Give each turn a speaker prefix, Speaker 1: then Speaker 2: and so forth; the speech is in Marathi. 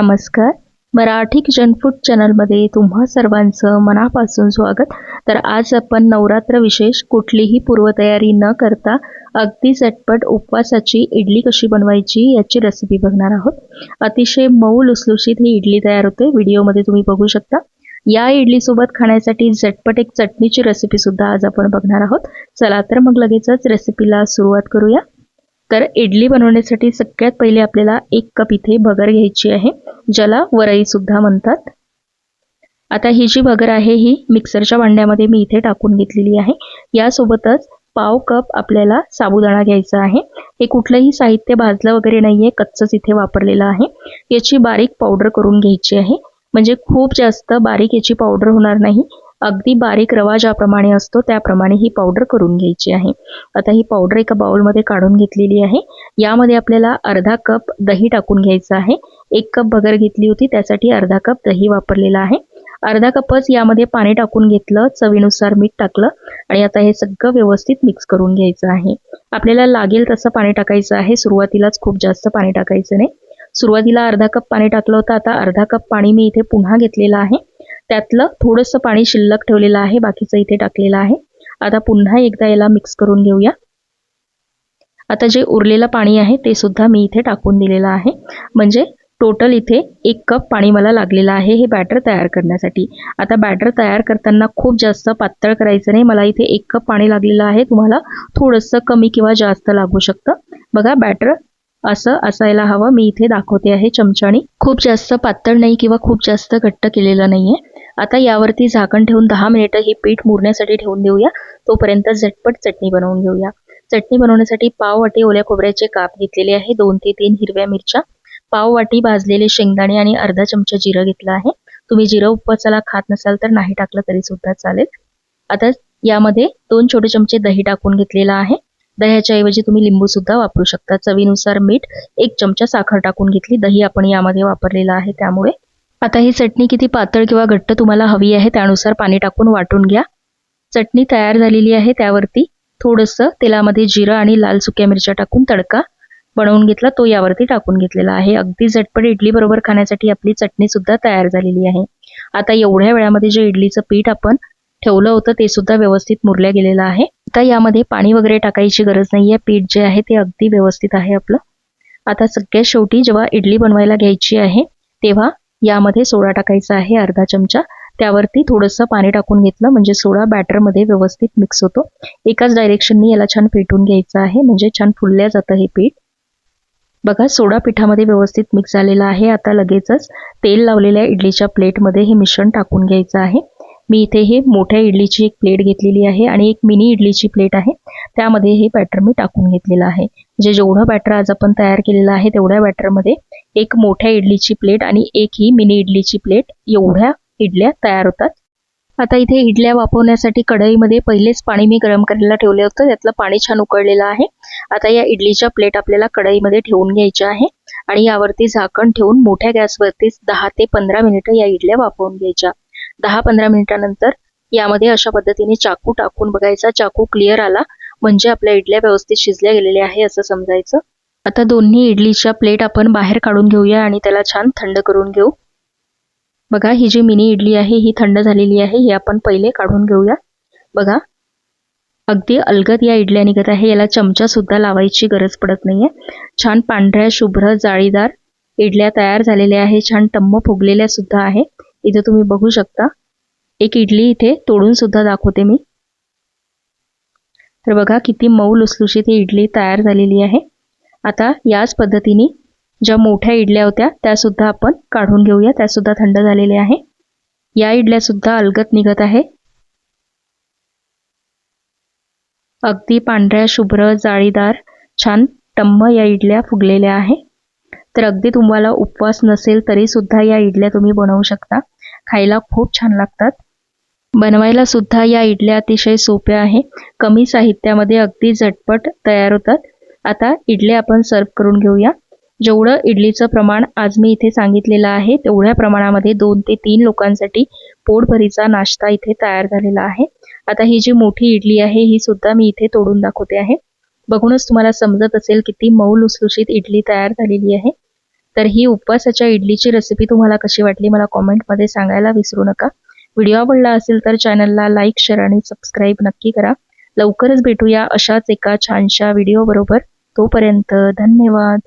Speaker 1: नमस्कार. मराठी किचन फूड चॅनलमध्ये तुम्हा सर्वांचं मनापासून स्वागत. तर आज आपण नवरात्र विशेष कुठलीही पूर्वतयारी न करता अगदी झटपट उपवासाची इडली कशी बनवायची याची रेसिपी बघणार आहोत. अतिशय मऊ लुसलुशीत ही इडली तयार होते. व्हिडिओमध्ये तुम्ही बघू शकता. या इडलीसोबत खाण्यासाठी झटपट एक चटणीची रेसिपी सुद्धा आज आपण बघणार आहोत. चला तर मग लगेचच रेसिपीला सुरुवात करूया. तर इडली बनवण्यासाठी सगळ्यात पहिले आपल्याला एक कप इथे भगर घ्यायची आहे ज्याला वरई सुद्धा म्हणतात. आता ही जी भगर आहे ही मिक्सरच्या भांड्यामध्ये मी इथे टाकून घेतलेली आहे. यासोबतच पाव कप आपल्याला साबुदाणा घ्यायचा आहे. हे कुठलंही साहित्य भाजलं वगैरे नाहीये कच्चच इथे वापरलेलं आहे. याची बारीक पावडर करून घ्यायची आहे. म्हणजे खूप जास्त बारीक याची पावडर होणार नाही. अगदी बारीक रवा ज्याप्रमाणे असतो त्याप्रमाणे ही पावडर करून घ्यायची आहे. आता ही पावडर एका बाउलमध्ये काढून घेतलेली आहे. यामध्ये आपल्याला अर्धा कप दही टाकून घ्यायचं आहे. एक कप बगर घेतली होती त्यासाठी अर्धा कप दही वापरलेला आहे. अर्धा कपच यामध्ये पाणी टाकून घेतलं चवीनुसार मीठ टाकलं आणि आता हे सगळं व्यवस्थित मिक्स करून घ्यायचं आहे. आपल्याला लागेल तसं पाणी टाकायचं आहे. सुरुवातीलाच खूप जास्त पाणी टाकायचं नाही. सुरुवातीला अर्धा कप पाणी टाकलं होतं आता अर्धा कप पाणी मी इथे पुन्हा घेतलेलं आहे. त्यातलं थोडंसं पाणी शिल्लक ठेवलेलं आहे बाकीचं इथे टाकलेलं आहे. आता पुन्हा एकदा याला मिक्स करून घेऊया. आता जे उरलेलं पाणी आहे ते सुद्धा मी इथे टाकून दिलेलं आहे. म्हणजे टोटल इथे एक कप पाणी मला लागलेलं आहे हे बॅटर तयार करण्यासाठी. आता बॅटर तयार करताना खूप जास्त पातळ करायचं नाही. मला इथे एक कप पाणी लागलेलं आहे. तुम्हाला थोडंसं कमी किंवा जास्त लागू शकतं. बघा बॅटर असं असायला हवं. मी इथे दाखवते आहे चमच्यानी. खूप जास्त पातळ नाही किंवा खूप जास्त घट्ट केलेलं नाहीये. आता यावरती झाकण ठेवून दहा मिनिटं हे पीठ मुरण्यासाठी ठेवून देऊया. तोपर्यंत झटपट चटणी बनवून घेऊया. चटणी बनवण्यासाठी पाव वाटी ओल्या खोबऱ्याचे काप घेतलेले आहे. दोन ते तीन हिरव्या मिरच्या. पाव वाटी भाजलेले शेंगदाणे आणि अर्धा चमचा जिरं घेतलं आहे. तुम्ही जिरं उपवासाला खात नसाल तर नाही टाकलं तरी सुद्धा चालेल. आता यामध्ये दोन छोटे चमचे दही टाकून घेतलेलं आहे. दह्याच्या ऐवजी तुम्ही लिंबू सुद्धा वापरू शकता. चवीनुसार मीठ एक चमचा साखर टाकून घेतली. दही आपण यामध्ये वापरलेलं आहे त्यामुळे. आता ही चटणी किती पातळ किंवा घट्ट तुम्हाला हवी आहे त्यानुसार पाणी टाकून वाटून घ्या. चटणी तयार झालेली आहे त्यावरती थोडंसं तेलामध्ये जिरं आणि लाल सुक्या मिरच्या टाकून तडका बनवून घेतला. तो यावरती टाकून घेतलेला आहे. अगदी झटपट इडली बरोबर खाण्यासाठी आपली चटणी सुद्धा तयार झालेली आहे. आता एवढ्या वेळामध्ये जे इडलीचं पीठ आपण ठेवलं होतं ते सुद्धा व्यवस्थित मुरल्या गेलेलं आहे. आता यामध्ये पाणी वगैरे टाकायची गरज नाही आहे पीठ जे आहे ते अगदी व्यवस्थित आहे आपलं. आता सगळ्यात शेवटी जेव्हा इडली बनवायला घ्यायची आहे तेव्हा यामध्ये सोडा टाकायचा आहे अर्धा चमचा. त्यावरती थोडंसं पाणी टाकून घेतलं म्हणजे सोडा बॅटरमध्ये व्यवस्थित मिक्स होतो. एकाच डायरेक्शननी याला छान पेटून घ्यायचं आहे म्हणजे छान फुलल्या जातं हे पीठ. बघा सोडा पिठामध्ये व्यवस्थित मिक्स झालेला आहे. आता लगेचच तेल लावलेल्या इडलीच्या प्लेटमध्ये हे मिश्रण टाकून घ्यायचं आहे. मी इथे हे मोठ्या इडलीची एक प्लेट घेतलेली आहे आणि एक मिनी इडलीची प्लेट आहे. त्यामध्ये हे बॅटर मी टाकून घेतलेलं आहे. म्हणजे जेवढं बॅटर आज आपण तयार केलेलं आहे तेवढ्या बॅटरमध्ये एक मोठ्या इडलीची प्लेट आणि एक ही मिनी इडलीची प्लेट एवढ्या इडल्या तयार होतात. आता इथे इडल्या वापरण्यासाठी कढईमध्ये पहिलेच पाणी मी गरम करायला ठेवले होतं. त्यातलं पाणी छान उकळलेलं आहे. आता या इडलीच्या प्लेट आपल्याला कढईमध्ये ठेवून घ्यायच्या आहे आणि यावरती झाकण ठेवून मोठ्या गॅसवरती दहा ते पंधरा मिनिटं या इडल्या वापरून घ्यायच्या. दहा पंधरा मिनिटानंतर यामध्ये अशा पद्धतीने चाकू टाकून बघायचा. चाकू क्लिअर आला म्हणजे आपल्या इडल्या व्यवस्थित शिजल्या गेलेल्या आहे असं समजायचं. आता दोन्ही इडलीच्या प्लेट आपण बाहेर काढून घेऊया आणि त्याला छान थंड करून घेऊ. बघा ही जी मिनी इडली आहे ही थंड झालेली आहे ही आपण पहिले काढून घेऊया. बघा अगदी अलगद या इडल्या निघत आहे. याला चमचा सुद्धा लावायची गरज पडत नाहीये. छान पांढऱ्या शुभ्र जाळीदार इडल्या तयार झालेल्या आहे. छान टम्म फुगलेल्या सुद्धा आहे. इथे तुम्ही बघू शकता. एक इडली इथे तोडून सुद्धा दाखवते मी. तर बघा किती मऊ लुसलुशीत ही इडली तयार झालेली आहे. आता याच पद्धतीने ज्या मोठ्या इडल्या होत्या त्या सुद्धा आपण काढून घेऊया. त्या सुद्धा थंड झालेल्या आहे. या इडल्या सुद्धा अलगत निघत आहे. अगदी पांढऱ्या शुभ्र जाळीदार छान टम्म या इडल्या फुगलेल्या आहे. तर अगदी तुम्हाला उपवास नसेल तरी सुद्धा या इडल्या तुम्ही बनवू शकता. खायला खूप छान लागतात. बनवायला सुद्धा या इडल्या अतिशय सोप्या आहे. कमी साहित्यामध्ये अगदी झटपट तयार होतात. आता इडल्या आपण सर्व करून घेऊया. जेवढं इडलीचं प्रमाण आज मी इथे सांगितलेलं आहे तेवढ्या प्रमाणामध्ये दोन ते तीन लोकांसाठी पोटभरीचा नाश्ता इथे तयार झालेला आहे. आता ही जी मोठी इडली आहे ही सुद्धा मी इथे तोडून दाखवते आहे. बघूनच तुम्हाला समजत असेल किती मऊ लुसलुशीत इडली तयार झालेली आहे. तर ही उपवासाच्या इडलीची रेसिपी तुम्हाला कशी वाटली मला कॉमेंटमध्ये सांगायला विसरू नका. व्हिडिओ आवडला असेल तर चॅनलला लाईक शेअर आणि सबस्क्राईब नक्की करा. लवकरच भेटूया अशाच एका छानशा व्हिडिओबरोबर तोपर्यंत धन्यवाद.